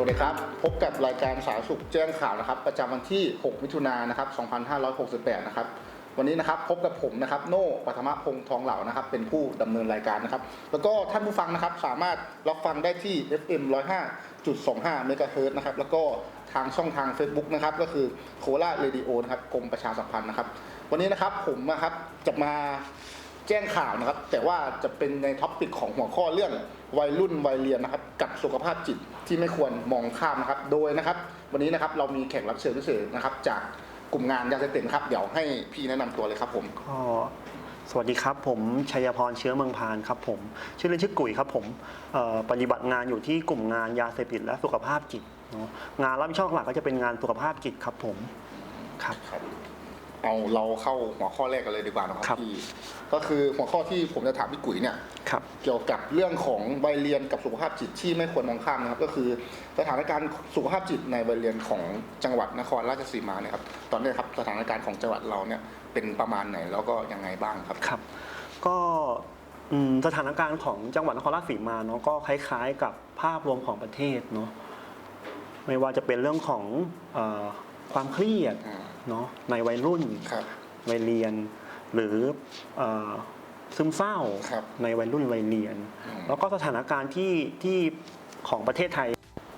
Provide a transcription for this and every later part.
สวัสดีครับ พบกับรายการสารสุขแจ้งข่าวนะครับ ประจำวันที่ 6 มิถุนายนนะครับ2568 นะครับ วันนี้นะครับพบกับผมนะครับโน่ปัทมพงษ์ทองเหล่านะครับ เป็นผู้ดำเนินรายการนะครับ แล้วก็ท่านผู้ฟังนะครับสามารถรับฟังได้ที่ FM 105.25เมกะเฮิรตซ์นะครับ แล้วก็ทางช่องทาง Facebook นะครับ ก็คือโคราเรดิโอนะครับกรมประชาสัมพันธ์นะครับ วันนี้นะครับผมนะครับจะมาแจ้งข่าวนะครับ แต่ว่าจะเป็นในท็อปปิกของหัวข้อเรื่อง วัยรุ่นวัยเรียนนะครับ กับสุขภาพจิตที่ไม่ควรมองข้ามนะครับ โดยนะครับ วันนี้นะครับเรามีแขกรับเชิญพิเศษนะครับ จากกลุ่มงานยาเสพติดนะครับเดี๋ยวให้พี่แนะนำตัวเลยครับผม ก็สวัสดีครับ ผมชัยพรเชื้อเมืองพานครับผม ชื่อเล่นชื่อกุ๋ยครับผมเอ่อปฏิบัติงานอยู่ที่กลุ่มงานยาเสพติดและสุขภาพจิตเนาะงานรับผิดชอบหลักก็จะเป็นงานสุขภาพจิตครับผมครับ ครับ เอาเราเข้าหัวข้อแรกกันเลยดีกว่านะคครัรับบ พี่ก็คือหัวข้อที่ผมจะถามพี่กุ๋ยเนี่ย ครับ เกี่ยวกับเรื่องของวัยเรียนกับสุขภาพจิตที่ไม่ควรมองข้ามนะครับ ก็คือสถานการณ์สุขภาพจิตในวัยเรียนของจังหวัดนครราชสีมาเนี่ยครับตอนนี้ครับสถานการณ์ของจังหวัดเราเนี่ยเป็นประมาณไหนแล้วก็ยังไงบ้างครับ ครับ ก็อืมสถานการณ์ของจังหวัดนครราชสีมาเนาะก็คล้ายๆกับภาพรวมของประเทศเนาะไม่ว่าจะเป็นเรื่องของเออความเครียดอืม เนาะในวัยรุ่นครับ วัยเรียน หรือเออซึมเศร้าครับในวัยรุ่นวัยเรียน อืม แล้วก็สถานการณ์ที่ที่ของประเทศไทย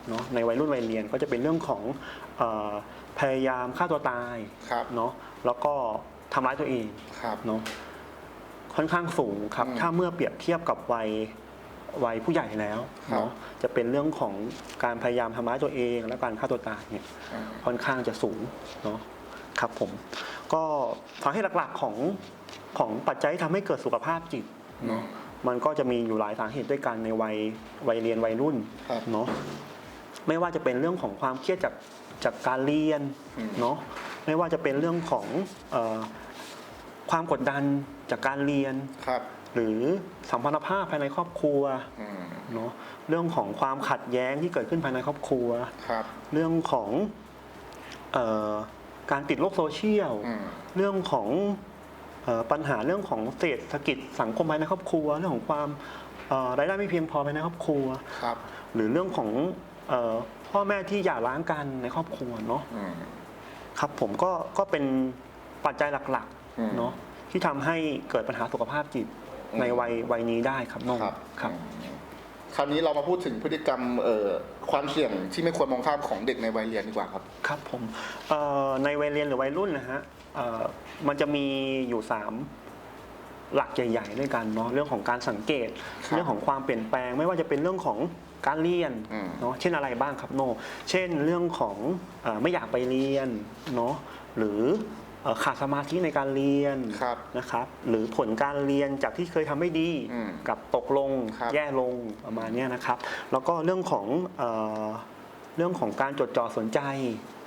เนาะในวัยรุ่นวัยเรียนก็จะเป็นเรื่องของเออพยายามฆ่าตัวตายครับเนาะแล้วก็ทำร้ายตัวเองครับ เนาะค่อนข้างสูงครับ อืมถ้าเมื่อเปรียบเทียบกับวัยวัยผู้ใหญ่แล้วครับ เนาะจะเป็นเรื่องของการพยายามทำร้ายตัวเอง และการฆ่าตัวตายเนี่ยอืมค่อนข้างจะสูงเนาะ ครับผม ก็สาเหตุหลักๆของของปัจจัยที่ทำให้เกิดสุขภาพจิตเนาะมันก็จะมีอยู่หลายสาเหตุด้วยกันในวัยวัยเรียนวัยรุ่นครับเนาะไม่ว่าจะเป็นเรื่องของความเครียดจากจากการเรียนอืมเนาะไม่ว่าจะเป็นเรื่องของเออความกดดันจากการเรียนครับหรือสัมพันธภาพภายในครอบครัวอืมเนาะเรื่องของความขัดแย้งที่เกิดขึ้นภายในครอบครัวครับเรื่องของเออ การติดโลกโซเชียล อืม เรื่องของเออปัญหาเรื่องของเศรษฐกิจสังคมภายในครอบครัว เรื่องของความเอ่อรายได้ไม่เพียงพอภายในครอบครัว ครับหรือเรื่องของเออพ่อแม่ที่หย่าร้างกันในครอบครัวเนาะอืม ครับผมก็ก็เป็นปัจจัยหลักอืม ๆเนาะที่ทำให้เกิดปัญหาสุขภาพจิตอืมในวัยวัยนี้ได้ครับน้องครับครับอืม คราวนี้เรามาพูดถึงพฤติกรรมเอ่อความเสี่ยงที่ไม่ควรมองข้ามของเด็กในวัยเรียนดีกว่าครับ ครับผมเอ่อในวัยเรียนหรือวัยรุ่นนะฮะเอ่อมันจะมีอยู่สามหลักใหญ่ๆด้วยกันเนาะเรื่องของการสังเกต ครับเรื่องของความเปลี่ยนแปลง ไม่ว่าจะเป็นเรื่องของการเรียนอืม เนาะเช่นอะไรบ้างครับโน เช่นเรื่องของเออไม่อยากไปเรียนเนาะหรือ เอ่อขาดสมาธิในการเรียนครับนะครับ หรือผลการเรียนจากที่เคยทำไม่ดีอืมกับตกลงครับแย่ลงประมาณเนี้ยนะครับ แล้วก็เรื่องของเออเรื่องของการจดจ่อสนใจ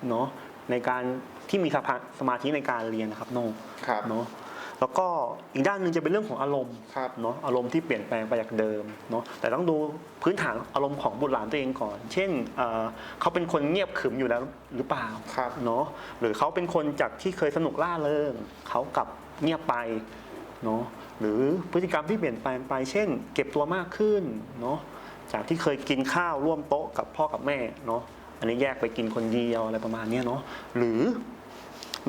เนาะในการที่มีสภาสมาธิในการเรียนนะครับโนครับ เนาะ แล้วก็อีกด้านหนึ่งจะเป็นเรื่องของอารมณ์ครับ เนาะอารมณ์ที่เปลี่ยนแปลงไปจากเดิมเนาะแต่ต้องดูพื้นฐานอารมณ์ของบุตรหลานตัวเองก่อน เช่นเอ่อเขาเป็นคนเงียบขรึมอยู่แล้วหรือเปล่าครับ เนาะหรือเขาเป็นคนจากที่เคยสนุกล่าเริงเขากลับเงียบไปเนาะหรือพฤติกรรมที่เปลี่ยนแปลงไป เช่น เก็บตัวมากขึ้นเนาะจากที่เคยกินข้าวร่วมโต๊ะกับพ่อกับแม่เนาะอันนี้แยกไปกินคนเดียวอะไรประมาณเนี้ยเนาะหรือ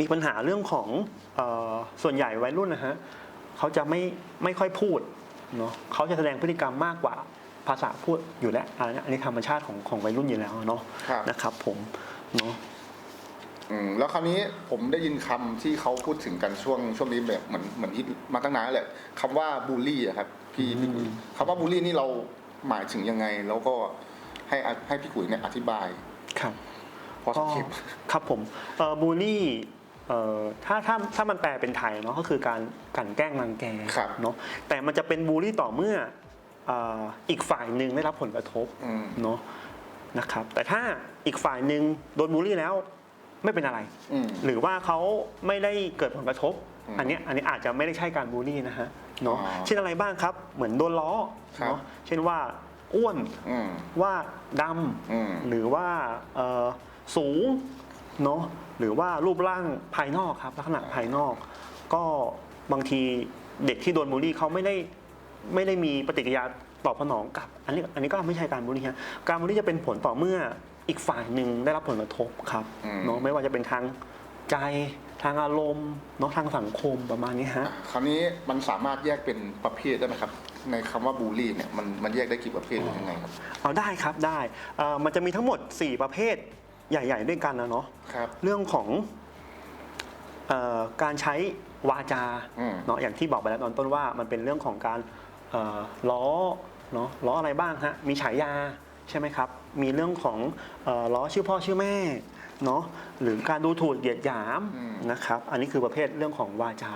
มีปัญหาเรื่องของเออส่วนใหญ่วัยรุ่นนะฮะเขาจะไม่ไม่ค่อยพูดเนาะเขาจะแสดงพฤติกรรมมากกว่าภาษาพูดอยู่แล้วอันนี้อันนี้ธรรมชาติของของวัยรุ่นอยู่แล้วเนาะครับนะครับ ผมเนาะอืมแล้วคราวนี้ผมได้ยินคำที่เขาพูดถึงกันช่วงช่วงนี้แบบเหมือนเหมือนฮิตมาตั้งนานแล้วแหละคำว่าบูลลี่อะครับพี่พี่กุยคำว่าบูลลี่นี่เราหมายถึงยังไง แล้วก็ให้อะให้พี่กุยเนี่ยอธิบายครับพอสักคลิปครับผมเอ่อบูลลี่ เอ่อถ้าถ้าถ้ามันแปลเป็นไทยเนาะก็คือการกลั่นแกล้งรังแกครับเนาะแต่มันจะเป็นบูลลี่ต่อเมื่อเอ่ออีกฝ่ายหนึ่งได้รับผลกระทบอืม เนาะนะครับ แต่ถ้าอีกฝ่ายหนึ่งโดนบูลลี่แล้วไม่เป็นอะไร อืม หรือว่าเขาไม่ได้เกิดผลกระทบ อืมอันเนี้ยอันนี้อาจจะไม่ได้ใช่การบูลลี่นะฮะเนาะอ๋อเช่นอะไรบ้างครับเหมือนโดนล้อครับ เนาะเช่นว่าอ้วนอืม ว่าดอืมำหรือว่าเอ่อสูง เนาะหรือว่ารูปร่างภายนอกครับลักษณะภายนอก ก็บางทีเด็กที่โดนบูลลี่เขาไม่ได้ไม่ได้มีปฏิกิริยาตอบสนองกลับ อันนี้อันนี้ก็ไม่ใช่การบูลลี่ฮะการบูลลี่จะเป็นผลต่อเมื่ออีกฝ่ายหนึ่งได้รับผลกระทบครับอืมเนาะไม่ว่าจะเป็นทางใจทางอารมณ์เนาะทางสังคมประมาณนี้ฮะคราวนี้มันสามารถแยกเป็นประเภทได้ไหมครับ ในคำว่าบูลลี่เนี่ยมันมันแยกได้กี่ประเภทหรือยังไงครับเอาได้ครับได้เอ่อมันจะมีทั้งหมด 4 ประเภท ใหญ่ ๆ ด้วยกันนะเนาะครับ เรื่องของเออการใช้วาจาอืม เนาะอย่างที่บอกไปแล้วตอนต้นว่ามันเป็นเรื่องของการเอ่อล้อเนาะล้ออะไรบ้างฮะมีฉายาใช่ไหมครับ มีเรื่องของเอ่อล้อชื่อพ่อชื่อแม่เนาะหรือการดูถูกเหยียดหยามอืมนะครับ อันนี้คือประเภทเรื่องของวาจา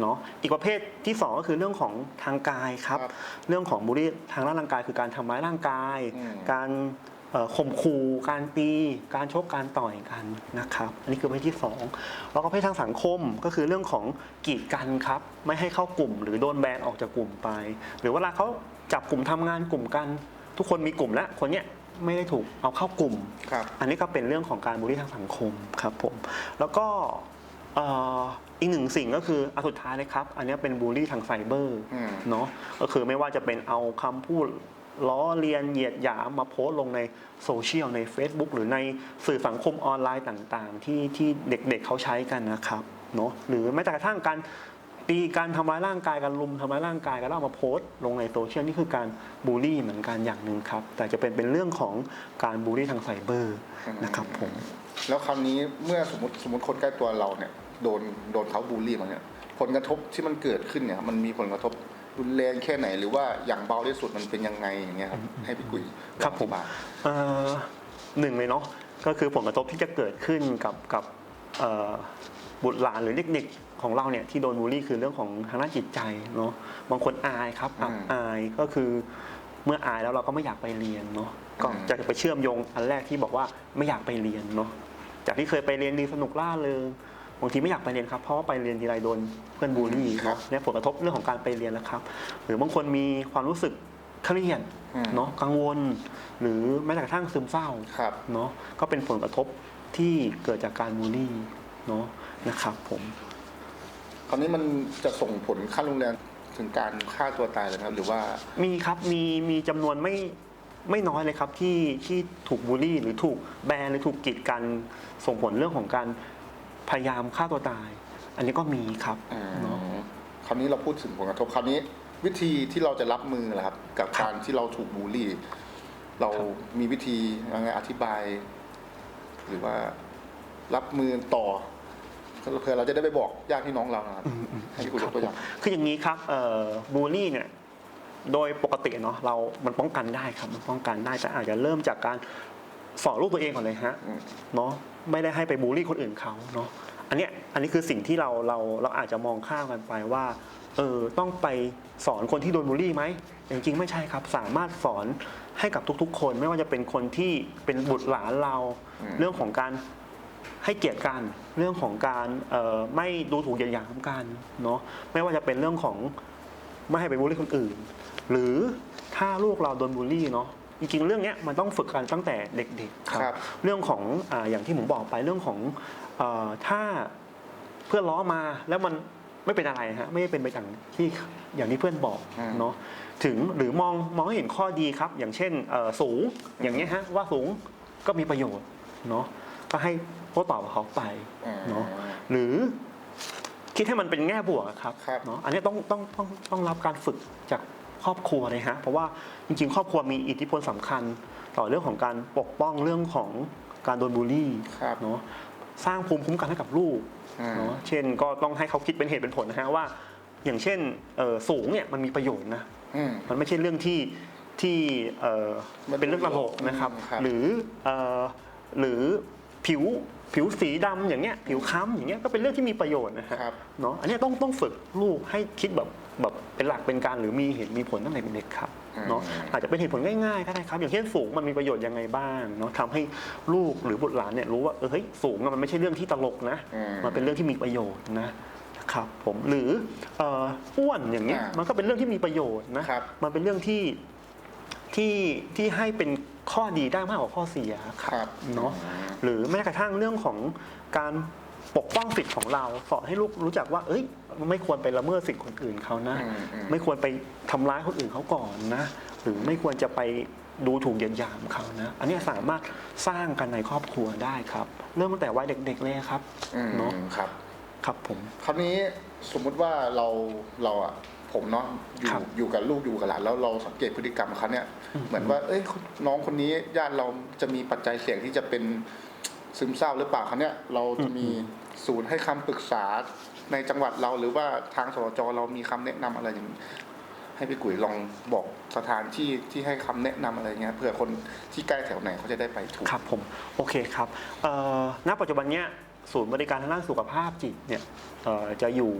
เนาะอีกประเภทที่สองก็คือเรื่องของทางกายครับ ครับเรื่องของบุรีทางด้านร่างกายคือการทำร้ายร่างกาย อืม การเอ่อ ข่มขู่การตีการชกการต่อยกันนะครับ อันนี้คือประเภทที่สองแล้วก็ประเภททางสังคมก็คือเรื่องของกีดกันครับ ไม่ให้เข้ากลุ่ม หรือโดนแบนออกจากกลุ่มไป หรือเวลาเขาจับกลุ่มทำงานกลุ่มกัน ทุกคนมีกลุ่มแล้วคนเนี้ยไม่ได้ถูกเอาเข้ากลุ่มครับอันนี้ก็เป็นเรื่องของการบูลลี่ทางสังคมครับผมแล้วก็เอ่ออีกหนึ่งสิ่งก็คืออันสุดท้ายนะครับ อันนี้เป็นบูลลี่ทางไซเบอร์อืมเนาะก็คือไม่ว่าจะเป็นเอาคำพูด ล้อเลียนเหยียดหยามมาโพสต์ลงในโซเชียลใน Facebook หรือในสื่อสังคมออนไลน์ต่างๆ ที่ที่เด็กๆเขาใช้กันนะครับเนาะหรือแม้แต่กระทั่งการตีการทำร้ายร่างกายการลุมทำร้ายร่างกายกันแล้วเอามาโพสต์ลงในโซเชียลนี่คือการบูลลี่เหมือนกันอย่างหนึ่งครับ แต่จะเป็นเป็นเรื่องของการบูลลี่ทางไซเบอร์นะครับผมแล้วคราวนี้เมื่อสมมติสมมติคนใกล้ตัวเราเนี่ยโดนโดนเขาบูลลี่มาเนี่ยผลกระทบที่มันเกิดขึ้นเนี่ยมันมีผลกระทบ รุนแรงแค่ไหนหรือว่าอย่างเบาที่สุดมันเป็นยังไงอย่างเงี้ยครับให้พี่กุยครับผมอธิายเอ่อหนึ่งเลยเนาะก็คือผลกระทบที่จะเกิดขึ้นกับกับเอ่อบุตรหลานหรือเด็กๆของเราเนี่ยที่โดนบูลลี่คือเรื่องของทางด้านจิตใจเนาะบางคนอายครับอับอายก็คือเมื่ออายแล้วเราก็ไม่อยากไปเรียนเนาะก็จะไปเชื่อมโยงอันแรกที่บอกว่าไม่อยากไปเรียนเนาะจากที่เคยไปเรียนดีสนุกล่าเริง บางทีไม่อยากไปเรียนครับเพราะว่าไปเรียนทีไรโดนเพื่อนบูลลี่เนาะเนี่ยผลกระทบเรื่องของการไปเรียนแล้วครับ หรือบางคนมีความรู้สึกเครียดอืมเนาะกังวล หรือแม้แต่กระทั่งซึมเศร้าครับเนาะก็เป็นผลกระทบที่เกิดจากการบูลลี่เนาะนะครับผมคราวนี้มันจะส่งผลขั้นรุนแรงถึงการฆ่าตัวตายเลยนะครับหรือว่ามีครับมีมีจำนวนไม่ไม่น้อยเลยครับที่ที่ถูกบูลลี่ หรือถูกแบนหรือถูกกีดกันส่งผลเรื่องของการ พยายามฆ่าตัวตาย อันนี้ก็มีครับอืมเนาะ คราวนี้เราพูดถึงผลกระทบคราวนี้วิธีที่เราจะรับมือล่ะครับกับครับการที่เราถูกบูลลี่ เราครับมีวิธียังไงอธิบาย หรือว่ารับมือต่อเพื่อเราจะได้ไปบอกญาติพี่น้องเรานะครับอืมอืม ให้พี่คุณยกตัวอย่าง คืออย่างนี้ครับเอ่อบูลลี่เนี่ย โดยปกติเนาะเรา มันป้องกันได้ครับ มันป้องกันได้แต่อาจจะเริ่มจากการ สอนลูกตัวเองก่อนเลยฮะอืมเนาะไม่ได้ให้ไปบูลลี่คนอื่นเขาเนาะอันเนี้ยอันนี้คือสิ่งที่เราเราเราอาจจะมองข้ามกันไปว่าเออต้องไปสอนคนที่โดนบูลลี่ไหมแต่จริงๆไม่ใช่ครับ สามารถสอนให้กับทุกๆ คน ไม่ว่าจะเป็นคนที่เป็นบุตรหลานเราอืมเรื่องของการให้เกียรติกัน เรื่องของการเอ่อไม่ดูถูกเหยียดหยามกันเนาะไม่ว่าจะเป็นเรื่องของไม่ให้ไปบูลลี่คนอื่น หรือถ้าลูกเราโดนบูลลี่เนาะ จริงๆ เรื่องเนี้ยมันต้องฝึกกันตั้งแต่เด็กๆครับครับเรื่องของอาอย่างที่ผมบอกไปเรื่องของเออถ้าเพื่อนล้อมาแล้วมันไม่เป็นอะไรฮะไม่ได้เป็นไปอย่างที่อย่างที่เพื่อนบอกอืมเนาะถึงหรือมองมองให้เห็นข้อดีครับ อย่างเช่นเอ่อสูงอย่างเงี้ยฮะว่าสูงก็มีประโยชน์เนาะก็ให้โต้ตอบกับเขาไปอืมเนาะหรือคิดให้มันเป็นแง่บวกอะครับครับเนาะอันนี้ต้องต้องต้องต้องรับการฝึกจาก ครอบครัวเลยฮะเพราะว่าจริง ๆ ครอบครัวมีอิทธิพลสำคัญ ต่อเรื่องของการปกป้องเรื่องของการโดนบูลลี่ครับเนาะสร้างภูมิคุ้มกันให้กับลูกอืมเนาะเช่นก็ต้องให้เขาคิดเป็นเหตุเป็นผลนะฮะว่า อย่างเช่นเอ่อสูงเนี่ยมันมีประโยชน์นะอืมมันไม่ใช่เรื่องที่ที่เอ่อมันเป็นเรื่องตลกนะครับอืมครับหรือเอ่อหรือผิวผิวสีดำอย่างเงี้ยผิวค้ำอย่างเงี้ยก็เป็นเรื่องที่มีประโยชน์นะฮะครับเนาะอันเนี้ยต้องต้องฝึกลูกให้คิดแบบ แบบเป็นหลักเป็นการหรือมีเหตุมีผลตั้งแต่เด็กๆครับอืมเนาะอาจจะเป็นเหตุผลง่ายๆก็ได้ครับ อย่างเช่นสูงมันมีประโยชน์ยังไงบ้างเนาะทำให้ลูกหรือบุตรหลานเนี่ยรู้ว่าเออเฮ้ยสูงอะมันไม่ใช่เรื่องที่ตลกนะอืมมันเป็นเรื่องที่มีประโยชน์นะครับผมหรือเอ่ออ้วนอย่างเงี้ยอ่ามัมันก็เป็นเรื่องที่มีประโยชน์นะครับมันเป็นเรื่องที่ที่ที่ให้เป็นข้อดีได้มากกว่าข้อเสียคครับรับเนาะหรือแม้กระทั่งเรื่องของการ ปกป้องสิทธิ์ของเรา สอนให้ลูกรู้จักว่า เอ้ย ไม่ควรไปละเมิดสิทธิ์คนอื่นเขานะ อืมอืม ไม่ควรไปทำร้ายคนอื่นเขาก่อนนะ หรือไม่ควรจะไปดูถูกเหยียดหยามเขานะ อันเนี้ยสามารถสร้างกันในครอบครัวได้ครับ เริ่มตั้งแต่วัยเด็ก ๆ เลยครับอืมเนาะครับ ครับผม คราวนี้สมมุติว่าเราเราอะผมเนาะอยู่ครับอยู่กับลูกอยู่กับหลานแล้วเราสังเกตพฤติกรรมเขาเนี่ย อืม เหมือนว่า เอ้ยน้องคนนี้ญาติเราจะมีปัจจัยเสี่ยงที่จะเป็น ซึมเศร้าหรือเปล่าเขาเนี่ยเราจะมีศูนย์ให้คำปรึกษาในจังหวัดเราหรือว่าทางสจเรามีคำแนะนำอะไรอย่างนี้ให้พี่กุ๋ยลองบอกสถานที่ที่ให้คำแนะนำอะไรเงี้ยเผื่อคนที่ใกล้แถวไหนเขาจะได้ไปถูกครับผมโอเคครับเอ่อณปัจจุบันเนี้ยศูนย์บริการทางด้านสุขภาพจิตเนี่ยเอ่อจะอยู่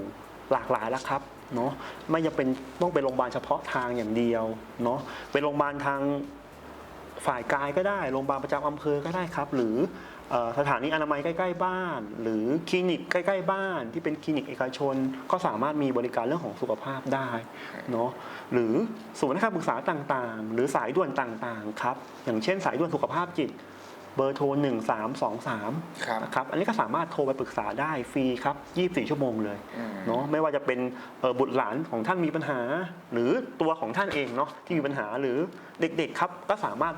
หลากหลายแล้วครับเนาะไม่จำเป็นต้องเป็นโรงพยาบาลเฉพาะทางอย่างเดียวเนาะเป็นโรงพยาบาลทางฝ่ายกายก็ได้โรงพยาบาลประจำอำเภอก็ได้ครับ หรือเอ่อ สถานีอนามัยใกล้ ๆ บ้าน หรือคลินิกใกล้ ๆ บ้าน ที่เป็นคลินิกเอกชน ก็สามารถมีบริการเรื่องของสุขภาพได้เนาะหรือศูนย์ให้คำปรึกษาต่างๆ หรือสายด่วนต่างๆครับอย่างเช่นสายด่วนสุขภาพจิตเบอร์โทร 1323ครับนะครับอันนี้ก็สามารถโทรไปปรึกษาได้ฟรีครับ 24 ชั่วโมงเลยอืมเนาะไม่ว่าจะเป็นเอ่อบุตรหลานของท่านมีปัญหา หรือตัวของท่านเองเนาะที่มีปัญหาหรือเด็กๆครับก็สามารถ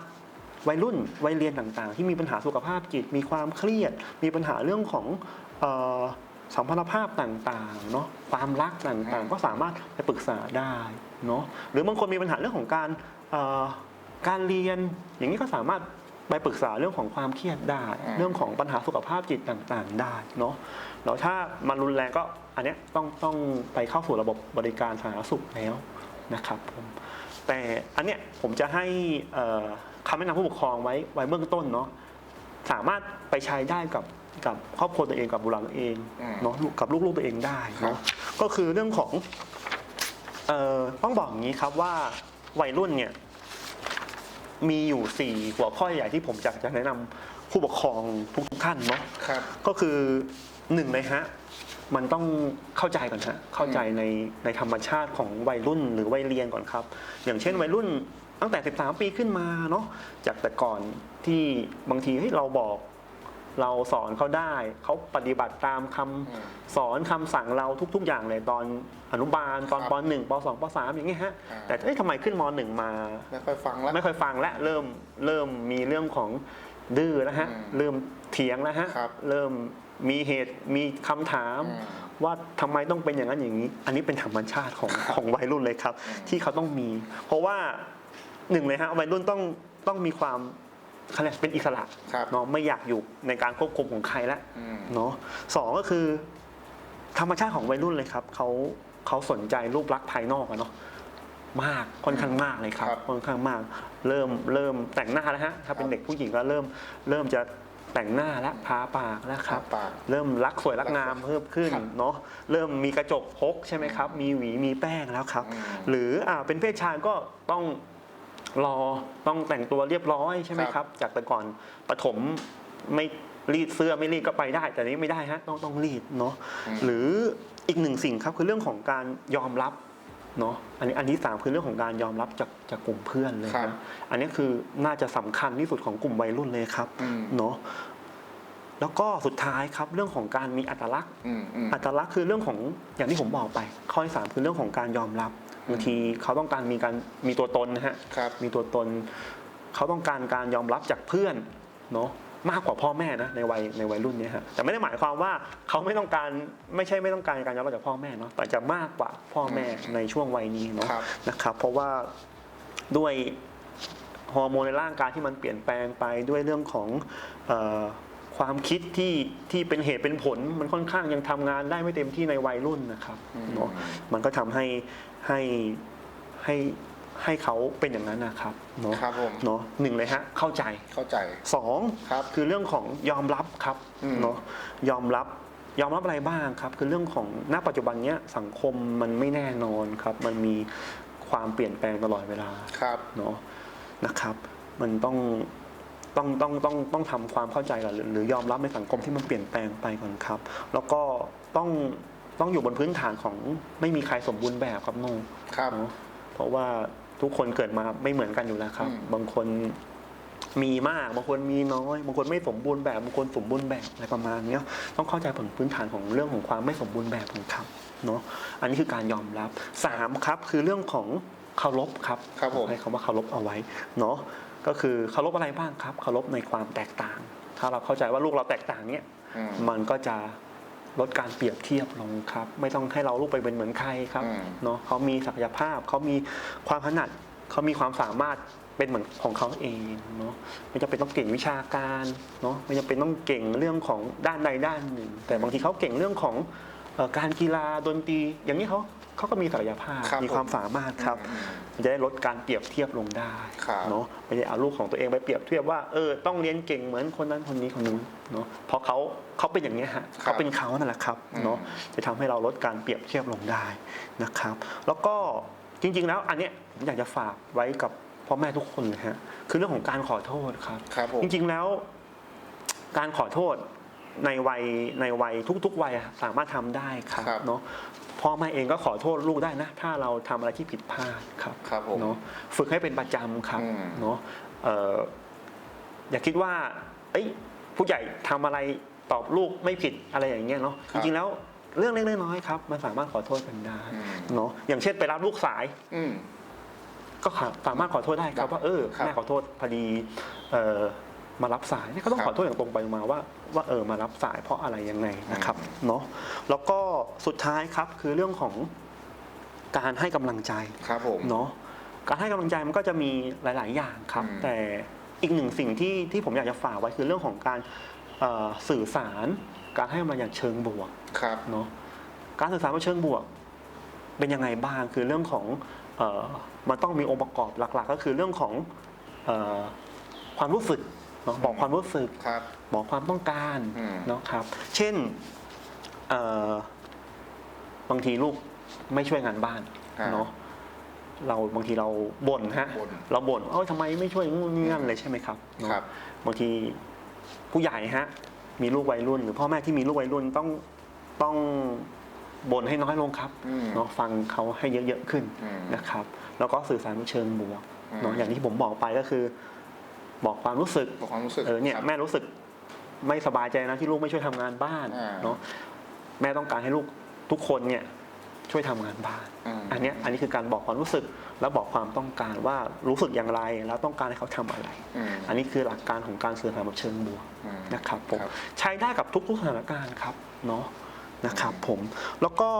วัยรุ่นวัยเรียนต่างๆ ที่มีปัญหาสุขภาพจิต มีความเครียด มีปัญหาเรื่องของเอ่อสัมพันธภาพต่างๆเนาะความรักต่างๆ ก็สามารถไปปรึกษาได้เนาะหรือบางคนมีปัญหาเรื่องของการเอ่อการเรียนอย่างนี้ก็สามารถไปปรึกษาเรื่องของความเครียดได้อืมเรื่องของปัญหาสุขภาพจิตต่างๆ ได้เนาะแล้วถ้ามันรุนแรงก็อันเนี้ยต้องต้องไปเข้าสู่ระบบบริการสาธารณสุขแล้วนะครับผมแต่อันเนี้ยผมจะให้เอ่อ คำแนะนำผู้ปกครองไว้ไว้เบื้องต้นเนาะสามารถไปใช้ได้กับกับครอบครัวตัวเองกับบุตรหลานตัวเองอืมเนาะกับลูกๆตัวเองได้เนาะก็คือเรื่องของเอ่อต้องบอกอย่างนี้ครับว่าวัยรุ่นเนี่ยมีอยู่4หัวข้อใหญ่ที่ผมอยากจะแนะนำผู้ปกครองทุกๆท่านเนาะ ครับ ก็คือหนึ่งเลยฮะ มันต้องเข้าใจก่อนฮะ เข้าใจในในธรรมชาติของวัยรุ่นหรือวัยเรียนก่อนครับ อย่างเช่นวัยรุ่น ตั้งแต่ 13 ปีขึ้นมาเนาะจากแต่ก่อนที่บางทีเฮ้ยเราบอกเราสอนเขาได้ เขาปฏิบัติตามคำอืมสอนคำสั่งเราทุก ๆ อย่างเลยตอนอนุบาลตอนครับป .1 ป .2 ป .3 อย่างเงี้ยฮะอ่า แต่เอ้ยทำไมขึ้นม .1 มา ไม่ค่อยฟังแล้ว ไม่ค่อยฟังและเริ่มเริ่มมีเรื่องของดื้อแล้วฮะ อืมเริ่มเถียงแล้วฮะ ครับเริ่มมีเหตุมีคำถาม อืมว่าทำไมต้องเป็นอย่างนั้นอย่างนี้ อันนี้เป็นธรรมชาติของครับของวัยรุ่นเลยครับอืมที่เขาต้องมี เพราะว่า หนึ่งเลยฮะวัยรุ่นต้องต้องมีความเขาเรียกเป็นอิสระครับเนาะไม่อยากอยู่ในการควบคุมของใครแล้วอืม เนาะสองก็คือ ธรรมชาติของวัยรุ่นเลยครับเขาเขาสนใจรูปลักษณ์ภายนอกอะเนาะมากค่อนข้างมากเลยครับครับค่อนข้างมาก เริ่มเริ่มแต่งหน้าแล้วฮะถ้าเป็นครับเด็กผู้หญิงก็เริ่มเริ่มจะแต่งหน้าแล้วทาปากแล้วครับปากเริ่มรักสวยรักงามเพิ่มขึ้นครับเนาะเริ่มมีกระจกพกใช่ไหมครับ มีหวีมีแป้งแล้วครับ อืม หรืออ่าเป็นเพศชายก็ต้อง รอต้องแต่งตัวเรียบร้อยใช่ไหมครับครับ จากแต่ก่อนปฐมไม่รีดเสื้อไม่รีดก็ไปได้ แต่นี้ไม่ได้ฮะต้องต้องรีดเนาะอืมหรืออีกหนึ่งสิ่งครับคือเรื่องของการยอมรับเนาะอันนี้อันที่สามคือเรื่องของการยอมรับจากจากกลุ่มเพื่อนเลยครับนะอันนี้คือน่าจะสำคัญที่สุดของกลุ่มวัยรุ่นเลยครับอืมเนาะแล้วก็สุดท้ายครับเรื่องของการมีอัตลักษณ์อืมอืมอัตลักษณ์คือเรื่องของอย่างที่ผมบอกไป ข้อที่สามคือเรื่องของการยอมรับ บางทีเขาต้องการมีการมีตัวตนนะฮะครับมีตัวตน เขาต้องการการยอมรับจากเพื่อนเนาะมากกว่าพ่อแม่นะในวัยในวัยรุ่นเนี้ยฮะแต่ไม่ได้หมายความว่าเขาไม่ต้องการไม่ใช่ไม่ต้องการการยอมรับจากพ่อแม่เนาะแต่จะมากกว่าพ่อแม่ในช่วงวัยนี้เนาะครับนะครับ เพราะว่าด้วยฮอร์โมนในร่างกายที่มันเปลี่ยนแปลงไปด้วยเรื่องของเออ ความคิดที่ที่เป็นเหตุเป็นผล มันค่อนข้างยังทำงานได้ไม่เต็มที่ในวัยรุ่นนะครับอืมเนาะมันก็ทำให้ให้ให้ให้เขาเป็นอย่างนั้นนะครับเนาะครับผมเนาะหนึ่งเลยฮะเข้าใจเข้าใจสองครับคือเรื่องของยอมรับครับอืมเนาะยอมรับยอมรับอะไรบ้างครับ คือเรื่องของณปัจจุบันเนี้ยสังคมมันไม่แน่นอนครับ มันมีความเปลี่ยนแปลงตลอดเวลาครับเนาะนะครับ มันต้อง ต้องต้องต้องต้องทำความเข้าใจกันหรือหรือยอมรับในสังคมที่มันเปลี่ยนแปลงไปก่อนครับ แล้วก็ต้องต้องอยู่บนพื้นฐานของไม่มีใครสมบูรณ์แบบครับโนครับ เนาะเพราะว่าทุกคนเกิดมาไม่เหมือนกันอยู่แล้วครับ อืม บางคนมีมากบางคนมีน้อยบางคนไม่สมบูรณ์แบบบางคนสมบูรณ์แบบอะไรประมาณเนี้ยต้องเข้าใจผลพื้นฐานของเรื่องของความไม่สมบูรณ์แบบของครับเนาะอันนี้คือการยอมรับสามครับคือเรื่องของเคารพครับครับผม ให้คำว่าเคารพเอาไว้เนาะ ก็คือเคารพอะไรบ้างครับเคารพในความแตกต่าง ถ้าเราเข้าใจว่าลูกเราแตกต่างเนี่ยอืมมันก็จะลดการเปรียบเทียบลงครับ ไม่ต้องให้เราลูกไปเป็นเหมือนใครครับอืมเนาะเขามีศักยภาพเขามีความถนัดเขามีความสามารถเป็นเหมือนของเขาเองเนาะไม่จำเป็นต้องเก่งวิชาการเนาะไม่จำเป็นต้องเก่งเรื่องของด้านใดด้านหนึ่ง แต่บางทีเขาเก่งเรื่องของ เอ่อการกีฬาดนตรีอย่างนี้เขาเขาก็มีศักยภาพครับมีความสามารถครับ อืมมันจะได้ลดการเปรียบเทียบลงได้ครับเนาะไม่ใช่เอาลูกของตัวเองไปเปรียบเทียบว่าเออต้องเรียนเก่งเหมือนคนนั้นคนนี้คนนู้นเนาะเพราะเขาเขาเป็นอย่างนี้ยฮะครับเขาเป็นเขานั่นแหละครับอืม เนาะจะทำให้เราลดการเปรียบเทียบลงได้นะครับ แล้วก็จริง ๆ แล้วอันเนี้ยผมอยากจะฝากไว้กับพ่อแม่ทุกคนเลยฮะคือเรื่องของการขอโทษครับ ครับผม จริงๆแล้ว การขอโทษ ในวัยในวัยทุกๆวัยอะสามารถทำได้ครับครับเนาะพ่อแม่เองก็ขอโทษลูกได้นะ ถ้าเราทำอะไรที่ผิดพลาดครับครับผมเนาะฝึกให้เป็นประจำครับอืมเนาะเอ่ออย่าคิดว่า เอ้ยผู้ใหญ่ทำอะไรตอบลูกไม่ผิดอะไรอย่างเงี้ยเนาะคจรับริงๆแล้วเรื่องเล็กๆน้อยๆครับ มันสามารถขอโทษกันได้อืมเนาะอย่างเช่นไปรับลูกสายอืมก็ครับสามารถขอโทษได้ครับว่าเออครับแม่ขอโทษพอดีเออ มารับสายเนี่ยก็ต้องครับขอโทษอย่างตรงไปตรงมาว่าว่าเออมารับสายเพราะอะไรยังไงนะครับอืมเนาะแล้วก็สุดท้ายครับคือเรื่องของการให้กำลังใจครับผมเนาะการให้กำลังใจมันก็จะมีหลาย ๆ อย่างครับอืมแต่อีกหนึ่งสิ่งที่ที่ผมอยากจะฝากไว้คือเรื่องของการเอ่อสื่อสาร การให้กำลังอย่างเชิงบวกครับเนาะการสื่อสารแบบเชิงบวก เป็นยังไงบ้างคือเรื่องของเออมันต้องมีองค์ประกอบหลัก ๆ ก็คือเรื่องของเออความรู้สึก เนาะบอกความรู้สึก ครับ บอกความต้องการอืม เนาะครับ เช่นเอ่อบางทีลูกไม่ช่วยงานบ้านอ่า เนาะเราบางทีเราบ่นฮะบ่นเราบ่นเอ้ยทำไมไม่ช่วยนู่นนี่นั่นเลยใช่ไหมครับเนอะครับ บางทีผู้ใหญ่ฮะมีลูกวัยรุ่น หรือพ่อแม่ที่มีลูกวัยรุ่นต้องต้องบ่นให้น้อยลงครับอืม เนาะฟังเขาให้เยอะๆขึ้นอืมนะครับ แล้วก็สื่อสารเชิงบวกอืม เนาะอย่างที่ผมบอกไปก็คือ บอกความรู้สึกบอกความรู้สึกเออเนี่ยครับ แม่รู้สึกไม่สบายใจนะที่ลูกไม่ช่วยทำงานบ้านอ่าเนาะแม่ต้องการให้ลูกทุกคนเนี่ยช่วยทำงานบ้านอืมอันเนี้ยอันนี้คือการบอกความรู้สึกแล้วบอกความต้องการว่ารู้สึกอย่างไรแล้วต้องการให้เขาทำอะไร อืม อันนี้คือหลักการของการสื่อสารแบบเชิงบวกอืมนะครับผมครับใช้ได้กับทุกๆสถานการณ์ครับเนาะนะครับผมแล้วก็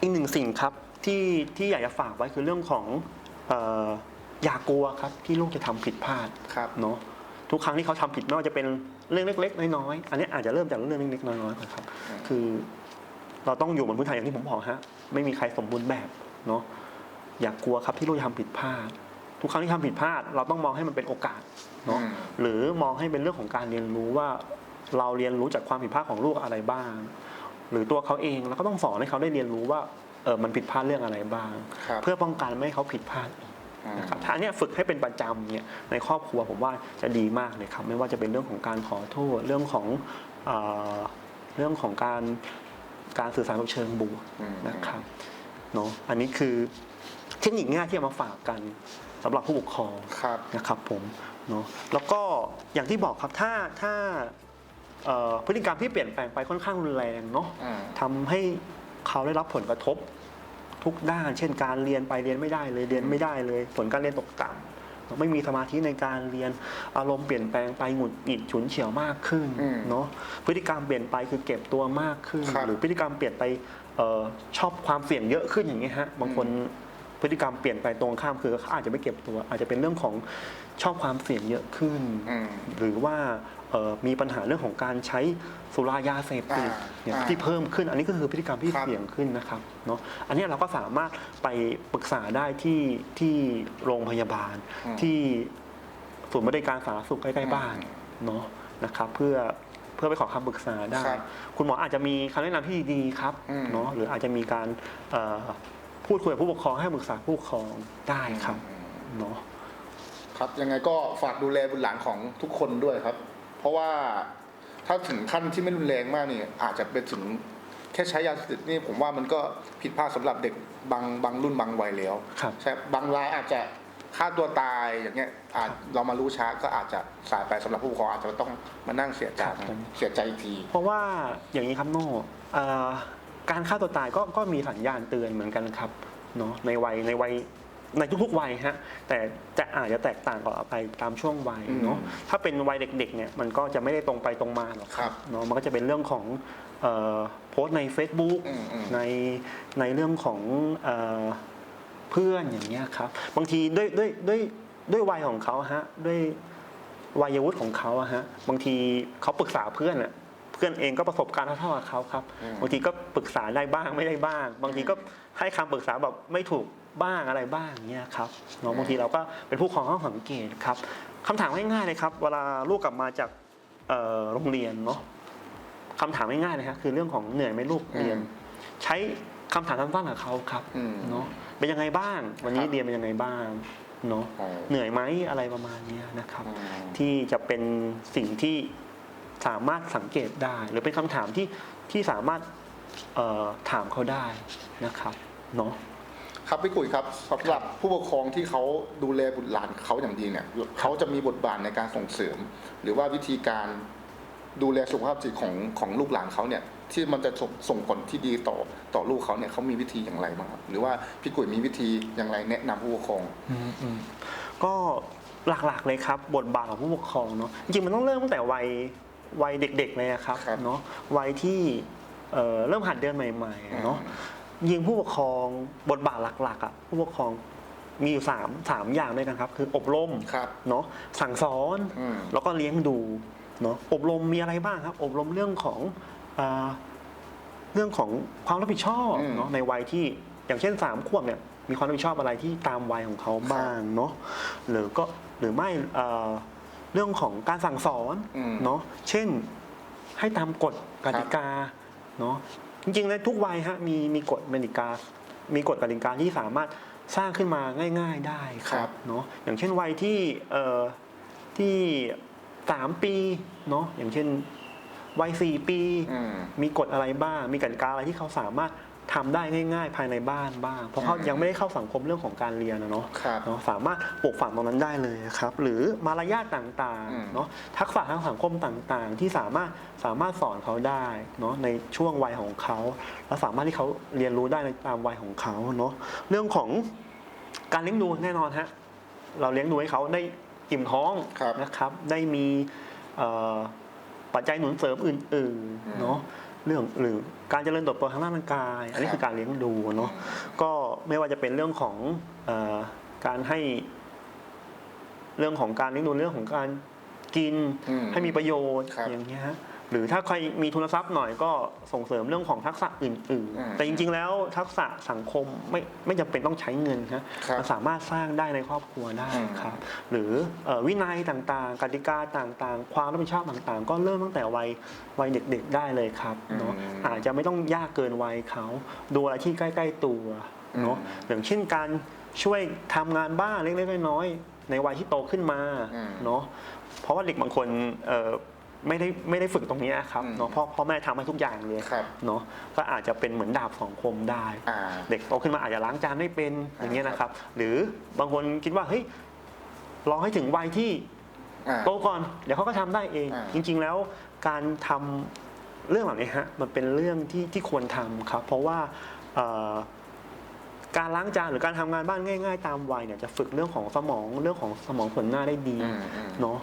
อีกหนึ่งสิ่งครับที่ที่อยากจะฝากไว้คือเรื่องของเอ่อ อย่ากลัวครับที่ลูกจะทำผิดพลาดครับเนาะทุกครั้งที่เขาทำผิดไม่ว่าจะเป็นเรื่องเล็ก ๆ น้อยๆอันนี้อาจจะเริ่มจากเรื่องเล็กๆน้อยๆก่อนครับอืมคือเราต้องอยู่บนพื้นฐานอย่างที่ผมบอกฮะไม่มีใครสมบูรณ์แบบเนาะอย่ากลัวครับที่ลูกจะทำผิดพลาด ทุกครั้งที่ทำผิดพลาด เราต้องมองให้มันเป็นโอกาสเนาะอืมหรือมองให้เป็นเรื่องของการเรียนรู้ว่า เราเรียนรู้จากความผิดพลาดของลูกอะไรบ้าง หรือตัวเขาเองเราก็ต้องสอนให้เขาได้เรียนรู้ว่าเออมันผิดพลาดเรื่องอะไรบ้างครับเพื่อป้องกันไม่ให้เขาผิดพลาดอีกอืม นะครับถ้าอันเนี้ยฝึกให้เป็นประจำเนี่ยในครอบครัวผมว่าจะดีมากเลยครับไม่ว่าจะเป็นเรื่องของการขอโทษเรื่องของเอ่อเรื่องของการการสื่อสารแบบเชิงบวกอืมนะครับเนาะอันนี้คือเทคนิคง่ายที่เอามาฝากกันสำหรับผู้ปกครองครับนะครับผมเนาะแล้วก็อย่างที่บอกครับถ้าถ้าเอ่อพฤติกรรมที่เปลี่ยนแปลงไปค่อนข้างรุนแรงเนาะอืมทำให้เขาได้รับผลกระทบ ทุกด้าน เช่นการเรียนไปเรียนไม่ได้เลยเรียนไม่ได้เลย ผลการเรียนตกต่ำไม่มีสมาธิในการเรียนอารมณ์เปลี่ยนแปลงไปหงุดหงิดฉุนเฉียวมากขึ้นอืมเนาะพฤติกรรมเปลี่ยนไปคือเก็บตัวมากขึ้นครับหรือพฤติกรรมเปลี่ยนไปเออชอบความเสี่ยงเยอะขึ้นอย่างเงี้ยฮะบางคนพฤติกรรมเปลี่ยนไปตรงข้ามคือเขาอาจจะไม่เก็บตัว อาจจะเป็นเรื่องของชอบความเสี่ยงเยอะขึ้นอืมหรือว่าเอ่อ มีปัญหาเรื่องของการใช้สุรายาเสพติดอ่าเนี่ยอ่าที่เพิ่มขึ้น อันนี้ก็คือพฤติกรรมที่ครับเสี่ยงขึ้นนะครับเนาะอันนี้เราก็สามารถไปปรึกษาได้ที่ที่โรงพยาบาลอืมที่ศูนย์บริการสาธารณสุขใกล้ๆบ้านอืมเนาะนะครับ เพื่อเพื่อไปขอคำปรึกษาได้ครับคุณหมออาจจะมีคำแนะนำที่ดีๆครับอืมเนาะหรืออาจจะมีการเอ่อพูดคุยกับผู้ปกครองให้ปรึกษาผู้ปกครองได้ครับอืมเนาะครับยังไงก็ฝากดูแลบุตรหลานของทุกคนด้วยครับ เพราะว่าถ้าถึงขั้นที่ไม่รุนแรงมากนี่อาจจะเป็นถึงแค่ใช้ยาเสพติดนี่ผมว่ามันก็ผิดพลาดสำหรับเด็กบางบางรุ่นบางวัยแล้วครับ ใช่บางรายอาจจะฆ่าตัวตายอย่างเงี้ยอาจเรามารู้ช้าก็อาจจะสายไปสำหรับผู้ปกครองอาจจะต้องมานั่งเสียใจครับผม เสียใจอีกที เพราะว่าอย่างนี้ครับโน่เอ่อการฆ่าตัวตายก็ก็มีสัญญาณเตือนเหมือนกันครับเนาะในวัยในวัย ในทุกๆวัยฮะแต่จะอาจจะแตกต่างกันออกไปตามช่วงวัยเนาะถ้าเป็นวัยเด็กๆเนี่ยมันก็จะไม่ได้ตรงไปตรงมาหรอกครับเนาะมันก็จะเป็นเรื่องของเอ่อโพสต์ใน Facebook อืมอืมในในเรื่องของเอ่อเพื่อนอย่างเงี้ยครับบางทีด้วยด้วยด้วยด้วยวัยของเขาฮะด้วยวัยวุฒิของเขาอะฮะบางทีเขาปรึกษาเพื่อนอะเพื่อนเองก็ประสบการณ์เท่าๆกับเขาครับอืมบางทีก็ปรึกษาได้บ้างไม่ได้บ้าง บางทีก็ให้คำปรึกษาแบบไม่ถูก บ้างอะไรบ้างอย่างเงี้ยครับเนาะบางทีเราก็เป็นผู้ครองห้องสังเกตครับคำถามง่ายๆเลยครับ เวลาลูกกลับมาจากเอ่อโรงเรียนเนาะคำถามง่ายๆเลยครับคือเรื่องของเหนื่อยไหมลูกเรียน ใช้คำถามสั้นๆกับเขาครับอืมเนาะเป็นยังไงบ้าง วันนี้ครับเรียนเป็นยังไงบ้างเนาะอ๋อเหนื่อยไหมอะไรประมาณเนี้ยนะครับอืมที่จะเป็นสิ่งที่สามารถสังเกตได้ หรือเป็นคำถามที่ที่สามารถเอ่อถามเขาได้นะครับเนาะ ครับพี่กุยครับสำหรับผู้ปกครองที่เขาดูแลบุตรหลานเขาอย่างดีเนี่ยเขาจะมีบทบาทในการส่งเสริม หรือว่าวิธีการดูแลสุขภาพจิตของของลูกหลานเขาเนี่ย ที่มันจะส่งส่งผลที่ดีต่อต่อลูกเขาเนี่ยเขามีวิธีอย่างไรบ้างครับหรือว่าพี่กุยมีวิธีอย่างไรแนะนำผู้ปกครองก็หลักๆเลยครับ บทบาทของผู้ปกครองเนาะจริงๆมันต้องเริ่มตั้งแต่วัยวัยเด็กๆเลยอะครับครับ เนาะวัยที่เอ่อเริ่มหัดเดินใหม่ๆอะเนาะ ยิงผู้ปกครองบทบาทหลักๆอะผู้ปกครองมีอยู่สามสามอย่างด้วยกันครับ คืออบรมครับเนาะสั่งสอนอืม แล้วก็เลี้ยงดูเนาะอบรมมีอะไรบ้างครับ อบรมเรื่องของอาเรื่องของความรับผิดชอบอืม เนาะในวัยที่อย่างเช่นสามขวบเนี่ยมีความรับผิดชอบอะไรที่ตามวัยของเขาบ้างเนาะหรือก็หรือไม่เอ่อเรื่องของการสั่งสอน อืม เนาะเช่นให้ตามกฎกติกาเนาะ จริงๆในทุกวัยฮะมีมีกฎกติกา มีกฎกติกาที่สามารถสร้างขึ้นมาง่าย ๆได้คครัรับบเนาะอย่างเช่นวัยที่เอ่อที่สามปีเนาะอย่างเช่นวัยสี่ปีอืมมีกฎอะไรบ้าง มีกติกาอะไรที่เขาสามารถ ทำได้ง่าย ๆ ภายในบ้านบ้าง เพราะเขาอืมยังไม่ได้เข้าสังคมเรื่องของการเรียนนะเนาะครับ เนาะสามารถปลูกฝังตรงนั้นได้เลยครับ หรือมารยาทต่างอืม ๆเนาะทักษะทางสังคมต่างๆ ที่สามารถสามารถสอนเขาได้เนาะในช่วงวัยของเขาและสามารถที่เขาเรียนรู้ได้ในตามวัยของเขาเนาะเรื่องของการเลี้ยงดูแน่นอนฮะเราเลี้ยงดูให้เขาได้อิ่มท้องครับนะครับ ได้มีเอ่อปัจจัยหนุนเสริมอื่นอืมๆเนาะ เรื่องหรือการเจริญเติบโตทางร่างกาย อันนี้ครับคือการเลี้ยงดูเนาะก็ไม่ว่าจะเป็นเรื่องของเออการให้เรื่องของการเลี้ยงดูเรื่องของการกินอืมให้มีประโยชน์ครับอย่างเงี้ยฮะ หรือถ้าใครมีทุนทรัพย์หน่อยก็ส่งเสริมเรื่องของทักษะอื่นอืมๆแต่จริง ๆ แล้วทักษะสังคมไม่ไม่จำเป็นต้องใช้เงินฮะครับมันสามารถสร้างได้ในครอบครัวได้อืมครับ หรือเอ่อวินัยต่างๆกติกาต่างๆ ความรับผิดชอบต่างๆ ก็เริ่มตั้งแต่วัยวัยเด็ก ๆ ได้เลยครับเนาะอืมอาจจะไม่ต้องยากเกินวัยเขาดูอะไรที่ใกล้ ๆ ตัวเนาะอืมอย่างเช่นการช่วยทำงานบ้านเล็กๆน้อยๆในวัยที่โตขึ้นมาอืมเนาะเพราะว่าเด็กบางคนเอ่อ ไม่ได้ไม่ได้ฝึกตรงนี้ครับอืมเนาะพ่อพ่อแม่ทำให้ทุกอย่างเลยครับเนาะก็อาจจะเป็นเหมือนดาบสองคมได้อ่าเด็กโตขึ้นมาอาจจะล้างจานไม่เป็นอ่าอย่างเงี้ยนะครับ หรือบางคนคิดว่าเฮ้ยรอให้ถึงวัยที่อ่าโตก่อนเดี๋ยวเขาก็ทำได้เองอ่าจริง ๆ แล้วการทำเรื่องเหล่านี้ฮะมันเป็นเรื่องที่ที่ควรทำครับ เพราะว่าเอ่อการล้างจานหรือการทำงานบ้านง่าย ๆ ตามวัยเนี่ยจะฝึกเรื่องของสมองเรื่องของสมองส่วนหน้าได้ดีอืมอืมเนาะ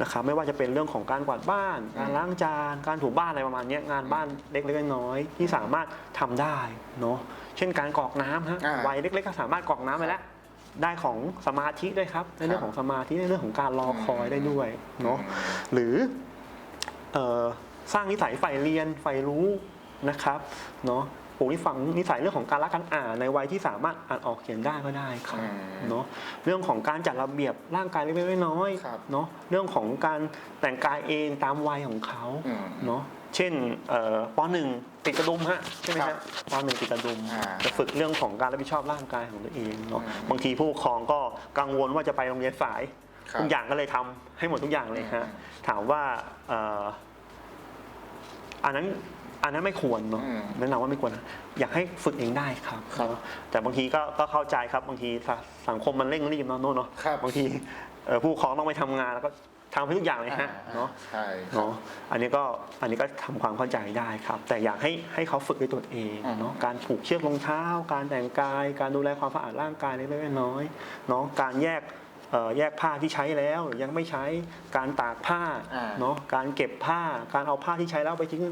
นะครับไม่ว่าจะเป็นเรื่องของการกวาดบ้านอืมการล้างจาน การถูบ้านอะไรประมาณเนี้ยงานบ้านเล็กๆน้อยๆที่สามารถทำได้เนาะเช่นการกรอกน้ำฮะอ่าวัยเล็กๆก็สามารถกรอกน้ำไปแล้วได้ของสมาธิด้วยครับในเรื่องของสมาธิในเรื่องของการรอคอยได้ด้วยเนาะหรือเอ่อสร้างนิสัยใฝ่เรียนใฝ่รู้นะครับเนาะ ปลูกนิสัยนิสัยเรื่องของการรักการอ่านในวัยที่สามารถอ่านออกเขียนได้ก็ได้ครับอืมเนาะเรื่องของการจัดระเบียบร่างกายเล็กๆน้อยครับๆเนาะเรื่องของการแต่งกายเองตามวัยของเขาอืมเนาะเช่นเอ่อปหนึ่งติดกระดุมฮะใช่ไหมครัฮะบปหนึ่งติดกระดุมอ่าจะฝึกเรื่องของการรับผิดชอบร่างกายของตัวเองเนาะอืมบางทีผู้ปกครองก็กังวลว่าจะไปโรงเรียนสายครับทุกอย่างก็เลยทำให้หมดทุกอย่างเลยฮะอืมถามว่าเอ่ออันนั้น อันนั้นไม่ควรเนาะอืมแนะนำว่าไม่ควรนะอยากให้ฝึกเองได้ครับครับเนอะแต่บางทีก็ก็เข้าใจครับบางทีสสังคมมันเร่งรีบเนาะโน่นเนาะครับ บางทีเอ่อผู้ปกครองต้องไปทำงานแล้วก็ทำให้ทุกอย่างเลยฮะอ่เนาะ ใช่ครับ เนาะอันนี้ก็อันนี้ก็ทำความเข้าใจได้ครับ แต่อยากให้ให้เขาฝึกด้วยตัวเองอืม เนาะการผูกเชือกรองเท้า การแต่งกาย การดูแลความสะอาดร่างกายเล็กๆน้อยๆเนาะการแยกเอ่อแยกผ้าที่ใช้แล้วหรือยังไม่ใช้การตากผ้าอ่า เนาะการเก็บผ้าการเอาผ้าที่ใช้แล้วไปทิ้ง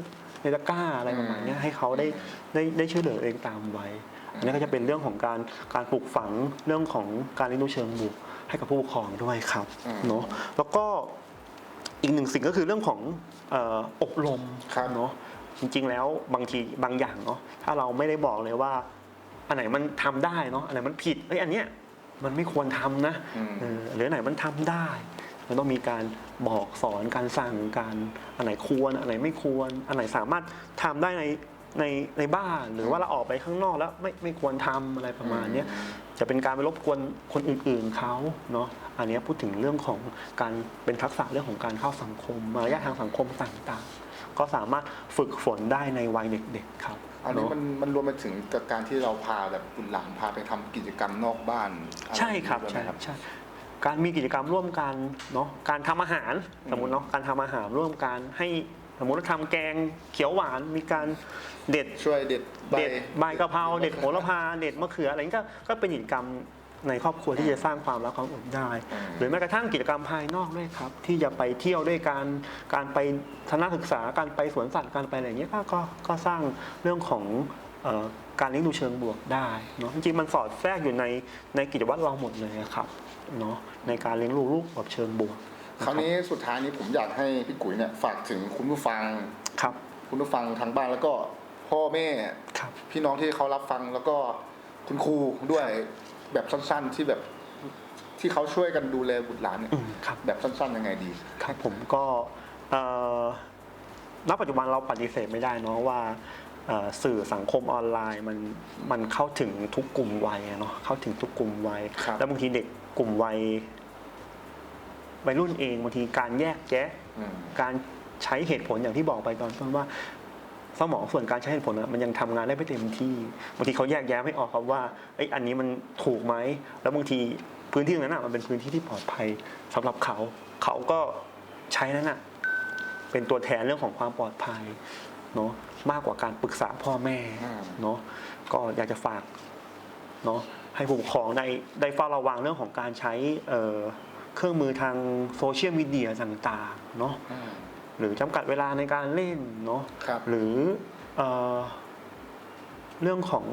ในตะกร้าอะไรประมาณเนี้ยให้เขาได้ได้ได้ช่วยเหลือตัวเองตามวัยอันนี้ก็จะเป็นเรื่องของการการปลูกฝังเรื่องของการเลี้ยงดูเชิงบวกให้กับผู้ปกครองด้วยครับอืมเนาะแล้วก็อีกหนึ่งสิ่งก็คือเรื่องของเอ่ออบรมครับเนาะจริง ๆ แล้วบางทีบางอย่างเนาะถ้าเราไม่ได้บอกเลยว่า อันไหนมันทำได้เนาะอันไหนมันผิดเอ้ยอันเนี้ยมันไม่ควรทำนะอืมเออหรืออันไหนมันทำได้ มันต้องมีการบอกสอนการสั่งการอันไหนควรอันไหนไม่ควร อันไหนสามารถทำได้ในในในบ้านหรือว่าเราออกไปข้างนอกแล้วไม่ไม่ควรทำอะไรประมาณเนี้ยจะเป็นการไปรบกวนคนอื่นๆเขาเนาะอันเนี้ยพูดถึงเรื่องของการเป็นทักษะเรื่องของการเข้าสังคมมารยาททางสังคมต่างๆ ก็สามารถฝึกฝนได้ในวัยเด็กๆครับอันนี้เาะมันมันรวมไปถึงกับการที่เราพาแบบบุตรหลานพาไปทำกิจกรรมนอกบ้านอะไใช่ครับด้วยใช่ไหมใช่ การมีกิจกรรมร่วมกันเนาะการทำอาหารสมมติเนาะการทำอาหารร่วมกันให้สมมติเราทำแกงเขียวหวานมีการเด็ด ช่วยเด็ดใบเด็ดใบกะเพราเด็ดโหระพาเด็ดมะเขืออะไรนี้ก็ก็เป็นกิจกรรมในครอบครัวที่จะสร้างความรักความอบอุ่นได้อืมหรือแม้กระทั่งกิจกรรมภายนอกด้วยครับ ที่จะไปเที่ยวด้วยการการไปทัศนศึกษาการไปสวนสัตว์การไปอะไรอย่างเงี้ยก็ก็ก็สร้างเรื่องของเอ่อการเลี้ยงดูเชิงบวกได้เนาะจริงๆมันสอดแทรกอยู่ในในกิจวัตรเราหมดเลยอะครับ เนาะในการเลี้ยงลูกลูกแบบเชิงบวกคราวนี้สุดท้ายนี้ผมอยากให้พี่กุ๋ยเนี่ยฝากถึงคุณผู้ฟังครับ คุณผู้ฟังทางบ้านแล้วก็พ่อแม่ครับพี่น้องที่เขารับฟังแล้วก็คุณครูด้วยแบบสั้นๆที่แบบที่เขาช่วยกันดูแลบุตรหลานเนี่ยอืมครับแบบสั้นๆยังไงดีครับผมก็เอ่อณปัจจุบันเราปฏิเสธไม่ได้เนาะว่าเอ่อสื่อสังคมออนไลน์มันมันเข้าถึงทุกกลุ่มวัยอะเนาะเข้าถึงทุกกลุ่มวัยครับแล้วบางทีเด็ก กลุ่มวัยวัยรุ่นเองบางทีการแยกแยะอืมการใช้เหตุผลอย่างที่บอกไปตอนต้นว่า สมองส่วนการใช้เหตุผลอะมันยังทำงานได้ไม่เต็มที่บางทีเขาแยกแยะไม่ออกครับว่าไอ้ยอันนี้มันถูกไหมแล้วบางทีพื้นที่ตรงนั้นอะมันเป็นพื้นที่ที่ปลอดภัยสำหรับเขา เขาก็ใช้นั้นอะเป็นตัวแทนเรื่องของความปลอดภัยเนาะมากกว่าการปรึกษาพ่อแม่อืมเนาะก็อยากจะฝากเนาะ ให้ผู้ปกครองได้ได้เฝ้าระวังเรื่องของการใช้เอ่อเครื่องมือทางโซเชียลมีเดียต่างๆเนาะอืมหรือจำกัดเวลาในการเล่นเนาะครับหรือเออเรื่องของ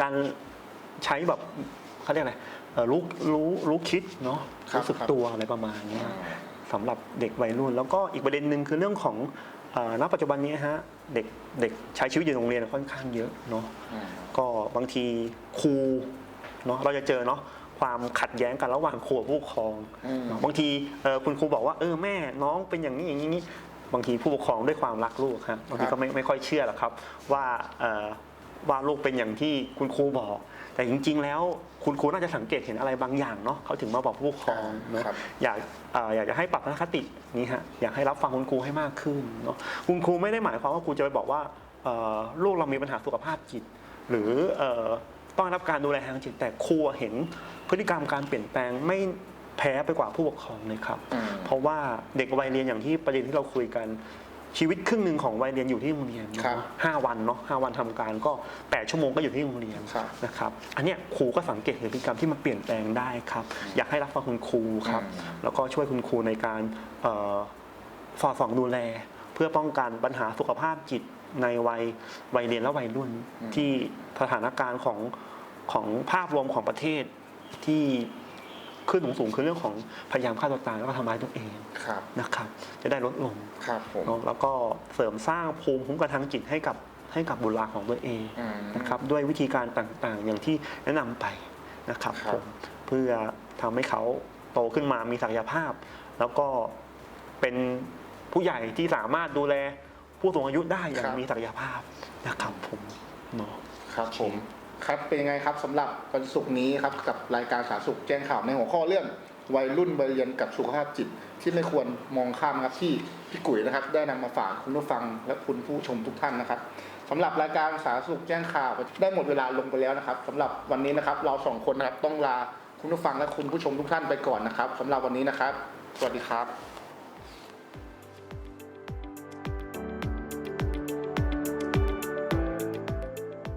การใช้แบบเขาเรียกอะไรเอ่อรู้รู้รู้คิดเนาะครับรู้สึกครับตัวอะไรประมาณเนี้ยอืมสำหรับเด็กวัยรุ่น แล้วก็อีกประเด็นหนึ่งคือเรื่องของเอ่อ ณปัจจุบันนี้ฮะเด็กเด็กใช้ชีวิตอยู่ในโรงเรียนค่อนข้างเยอะเนาะอืมก็บางทีครูเนาะเราจะเจอเนาะความขัดแย้งกันระหว่างครูกับผู้ปกครองอืมเนาะบางทีเอ่อคุณครูบอกว่าเออแม่น้องเป็นอย่างนี้อย่างนี้อย่างนี้บางทีผู้ปกครองด้วยความรักลูกครับบางทีครับก็ไม่ไม่ค่อยเชื่อหรอกครับว่าเอ่อ ว่าลูกเป็นอย่างที่คุณครูบอก แต่จริง ๆ แล้วคุณครูน่าจะสังเกตเห็นอะไรบางอย่างเนาะเขาถึงมาบอกผู้ปกครองเนาะครับอยากเอ่ออยากจะให้ปรับทัศนคตินี้ฮะอยากให้รับฟังคุณครูให้มากขึ้นเนาะคุณครูไม่ได้หมายความว่าครูจะไปบอกว่าเอ่อลูกเรามีปัญหาสุขภาพจิต หรือเอ่อต้องรับการดูแลทางจิตแต่ครูเห็นพฤติกรรมการเปลี่ยนแปลงไม่แพ้ไปกว่าผู้ปกครองเลยครับอืมเพราะว่าเด็กวัยเรียนอย่างที่ประเด็นที่เราคุยกัน ชีวิตครึ่งหนึ่งของวัยเรียนอยู่ที่โรงเรียนเนอะครับห้าวันเนาะห้าวันทำการก็แปดชั่วโมงก็อยู่ที่โรงเรียนครับนะครับ อันเนี้ยครูก็สังเกตเห็นพฤติกรรมที่มันเปลี่ยนแปลงได้ครับ อยากให้รับฟังคุณครูครับ อืม แล้วก็ช่วยคุณครูในการเอ่อสอดส่องดูแล เพื่อป้องกันปัญหาสุขภาพจิตในวัยวัยเรียนและวัยรุ่นที่สถานการณ์ของของภาพรวมของประเทศที่ ขึ้นสูงๆคือเรื่องของพยายามฆ่าตัวตายแล้วก็ทำร้ายตัวเองครับ นะครับ จะได้ลดลงครับผมเนอะแล้วก็เสริมสร้างภูมิคุ้มกันทางจิตให้กับให้กับบุตรหลานของตัวเองอืม นะครับ ด้วยวิธีการต่างๆ อย่างที่แนะนำไปนะครับครับ ผมเพื่อทำให้เขาโตขึ้นมามีศักยภาพ แล้วก็เป็นผู้ใหญ่ที่สามารถดูแลผู้สูงอายุได้อย่างมีศักยภาพนะครับผมเนาะ ครับผม ครับเป็นยังไงครับสำหรับวันศุกร์นี้ครับกับรายการสาธารณสุขแจ้งข่าวในหัวข้อเรื่อง วัยรุ่นวัยเรียนกับสุขภาพจิต ที่ไม่ควรมองข้ามครับที่พี่กุ๋ยนะครับ ได้นำมาฝากคุณผู้ฟังและคุณผู้ชมทุกท่านนะครับสำหรับรายการสาธารณสุขแจ้งข่าวได้หมดเวลาลงไปแล้วนะครับสำหรับวันนี้นะครับเราสองคนนะครับต้องลาคุณผู้ฟังและคุณผู้ชมทุกท่านไปก่อนนะครับสำหรับวันนี้นะครับ สวัสดีครับ